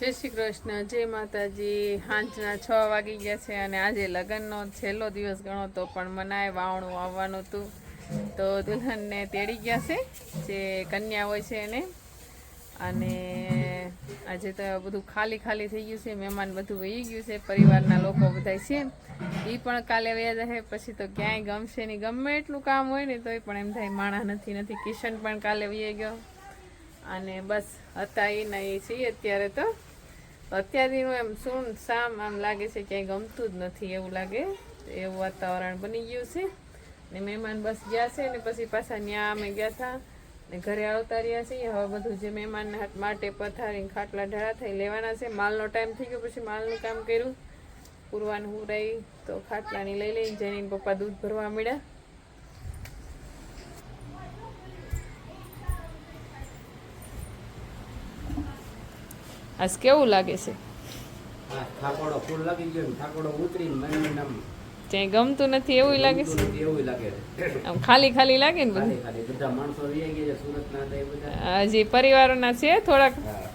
જય શ્રી કૃષ્ણ, જય માતાજી. સાંજના છ વાગી ગયા છે અને આજે લગ્નનો છેલ્લો દિવસ ગણો તો પણ મનાય વાવણું આવવાનું હતું. તો દુલ્હનને તેડી ગયા છે, જે કન્યા હોય છે એને. અને આજે તો બધું ખાલી ખાલી થઈ ગયું છે, મહેમાન બધું વહી ગયું છે, પરિવારના લોકો બધા છે. એ પણ કાલે વયા જાય, પછી તો ક્યાંય ગમશે નહીં. ગમે એટલું કામ હોય ને તોય પણ એમ થાય, માણા નથી નથી. કિશન પણ કાલે વહી ગયો. અને બસ હતા એ નહીં છીએ અત્યારે તો. અત્યારનું એમ શું શામ આમ લાગે છે ક્યાંય ગમતું જ નથી એવું લાગે. એવું વાતાવરણ બની ગયું છે. ને મહેમાન બસ ગયા છે ને પછી પાછા ત્યાં અમે ગયા હતા ને ઘરે આવતા રહ્યા છીએ. હવે બધું જે મહેમાન માટે પથારી ખાટલા ઢળા થઈ લેવાના છે. માલનો ટાઈમ થઈ ગયો પછી માલનું કામ કર્યું. પૂરવાનું રહી તો ખાટલાની લઈ લઈને જઈને પપ્પા દૂધ ભરવા મળ્યા. આજ કેવું લાગે છે? ક્યાંય ગમતું નથી એવું લાગે છે? એવું લાગે આમ ખાલી ખાલી લાગે ને બધું? હજી પરિવારોના છે થોડાક.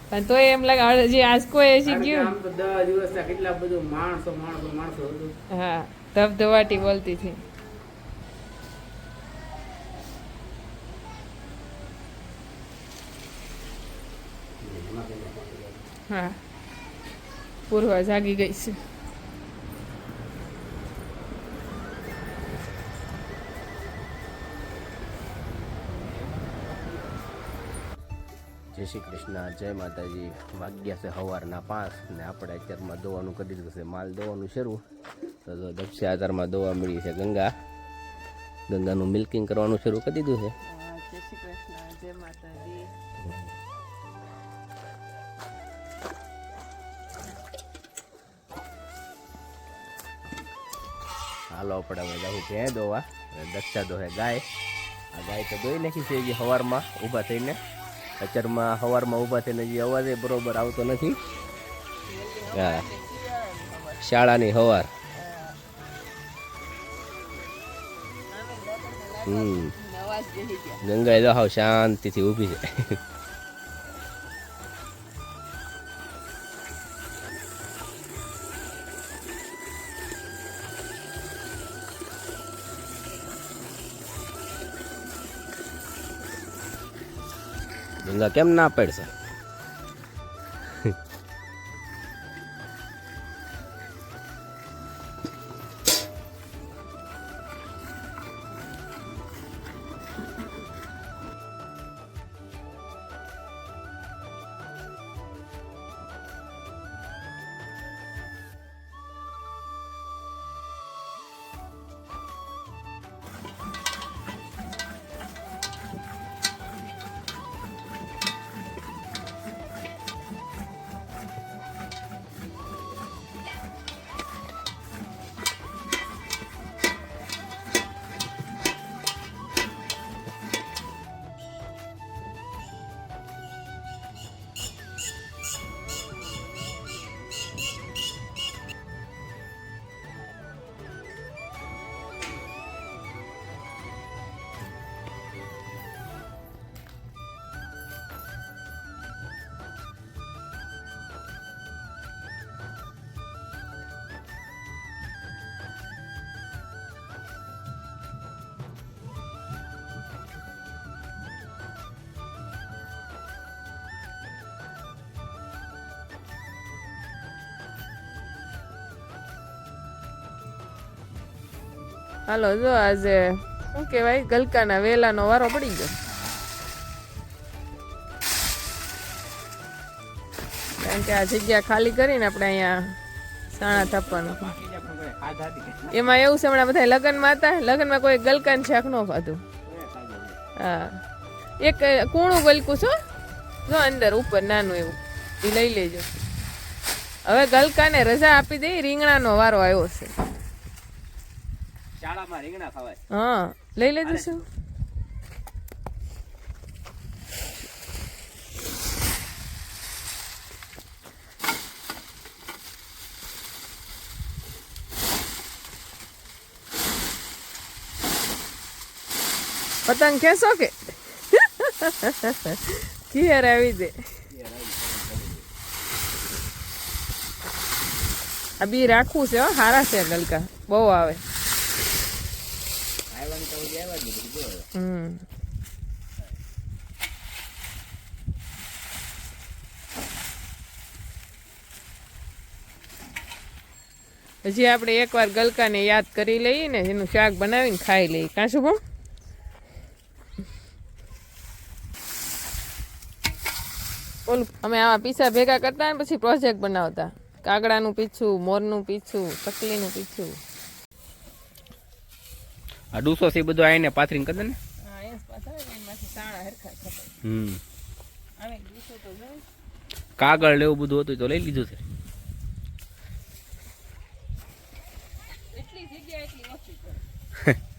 પણ તોય એમ લાગે હજી આજ કોઈ હજી ગયું? કેટલા બધું માણસો માણસો માણસો હા ધબધવાટી બોલતી હતી એમાં કંઈ નથી. હા. પૂર્વા જાગી ગઈ છે. જય શ્રી કૃષ્ણ. જય માતાજી. વાગ્યા છે સવારના પાંચ ને આપણે અત્યારમાં દોવાનું કરી દીધું છે. માલ દોવાનું શરૂ. તો જો દક્ષિણ આધારમાં દોવા મળી છે ગંગા. ગંગાનું મિલ્કિંગ કરવાનું શરૂ કરી દીધું છે. જય શ્રી કૃષ્ણ. જય માતાજી. હાલો આપણે હવે. ભેં દોવા. દક્ષા દોહે ગાય. આ ગાય તો દોઈ નાખી છે જે સવારમાં ઊભા થઈને. અત્યારમાં સવારમાં ઊભા થઈને જે અવાજ બરોબર આવતો નથી. હા. શાળાની સવાર હમ. અવાજ બેસી ગંગાએ તો હાવ શાંતિથી ઊભી છે. કેમ ના પડશે? હાલો, જો આજે, શું કહેવાય, ગલકાના વેલાનો વારો પડી ગયો. કારણ કે આ જગ્યા ખાલી કરીને આપણે અહીંયા સાણા થાપવાનું. એમાં એવું છે, હમણાં બધા લગ્નમાં હતા, લગ્નમાં કોઈ ગલકાન શાક ન ખાધું. હા. એક કૂણું ગલકું છો જો અંદર, ઉપર, નાનું એવું. એ લઈ લેજો. હવે ગલકાને રજા આપી દઈ રીંગણાનો વારો આવ્યો છે. શાળામાં રીંગણા ખવાય. હા લઈ લેજો શું? પતંગ ખેંચો કે? ઘેર આવી દે. આ બી રાખવું છે હો સારા છે ગલકા બહુ આવે આવ્યા તો હજી આવ્યા જ નહીં બધું જો હવે. હમ. હજી આપણે એકવાર ગલકાને યાદ કરી લઈએ ને એનું શાક બનાવીને ખાઈ લઈએ. કાં શું બહુ ઓલું અમે આવા પીસા ભેગા કરતા ને પછી પ્રોજેક્ટ બનાવતા. કાગડાનું પીછું, મોરનું પીછું, ચકલીનું પીછું. આ ડૂસો છે બધું આવીને પાથરીને કરી ને. કાગળ લેવું બધું હતું તો લઈ લીધું છે. એટલી જગ્યા એટલી ઓછી